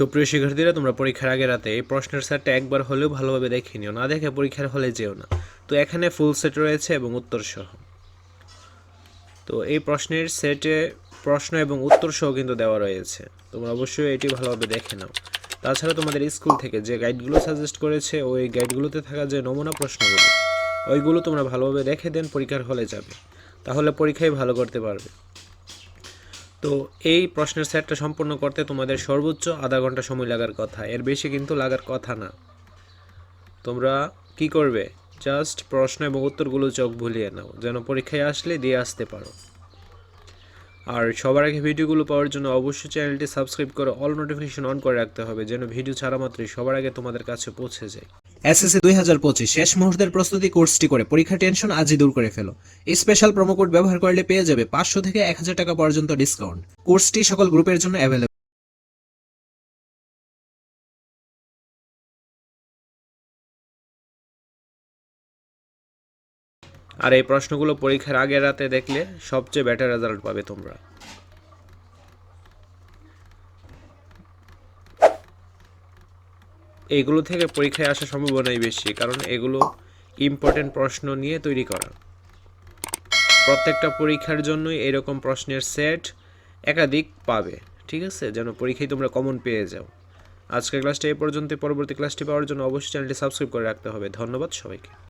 সুপ্রিয় শিক্ষার্থীরা, তোমরা পরীক্ষার আগে রাতে এই প্রশ্নের সেটটা একবার হলেও ভালোভাবে দেখে নিও, না দেখে পরীক্ষার হলে যেও না। তো এখানে ফুল সেট রয়েছে এবং উত্তর সহ তো এই প্রশ্নের সেটে প্রশ্ন এবং উত্তর সহ কিন্তু দেওয়া রয়েছে। তোমরা অবশ্যই এটি ভালোভাবে দেখে নাও। তাছাড়া তোমাদের স্কুল থেকে যে গাইডগুলো সাজেস্ট করেছে, ওই গাইডগুলোতে থাকা যে নমুনা প্রশ্নগুলো, ওইগুলো তোমরা ভালোভাবে দেখে দেন, পরীক্ষার হলে যাবে। তাহলে পরীক্ষায় ভালো করতে পারবে। তো এই প্রশ্নের সেটটা সম্পূর্ণ করতে তোমাদের সর্বোচ্চ আধা ঘণ্টা সময় লাগার কথা। এর বেশি কিন্তু লাগার কথা না। তোমরা কি করবে? জাস্ট প্রশ্ন এবং উত্তরগুলো চোখ ভুলিয়ে নাও। যেন পরীক্ষায় আসলে দিয়ে আসতে পারো। আর সবার আগে ভিডিওগুলো পাওয়ার জন্য অবশ্যই চ্যানেলটি সাবস্ক্রাইব করে অল নোটিফিকেশন অন করে রাখতে হবে, যেন ভিডিও ছাড়া মাত্রই সবার আগে তোমাদের কাছে পৌঁছে যায়। এসএসসি দুই হাজার পঁচিশ শেষ মুহূর্তের প্রস্তুতি কোর্সটি করে পরীক্ষা টেনশন আজই দূর করে ফেলো। স্পেশাল কোড ব্যবহার করলে পেয়ে যাবে পাঁচশো থেকে এক হাজার টাকা পর্যন্ত ডিসকাউন্ট কোর্সটি সকল গ্রুপের জন্য অ্যাভেলেবল আর এই প্রশ্নগুলো পরীক্ষার আগের রাতে দেখলে সবচেয়ে বেটার রেজাল্ট পাবে তোমরা। এইগুলো থেকে পরীক্ষায় আসার সম্ভাবনাই বেশি, কারণ এগুলো ইম্পর্টেন্ট প্রশ্ন নিয়ে তৈরি করা। প্রত্যেকটা পরীক্ষার জন্যই এরকম প্রশ্নের সেট একাধিক পাবে, ঠিক আছে? যেন পরীক্ষায় তোমরা কমন পেয়ে যাও। আজকের ক্লাসটা এই পর্যন্ত পরবর্তী ক্লাসটি পাওয়ার জন্য অবশ্যই চ্যানেলটি সাবস্ক্রাইব করে রাখতে হবে। ধন্যবাদ সবাইকে।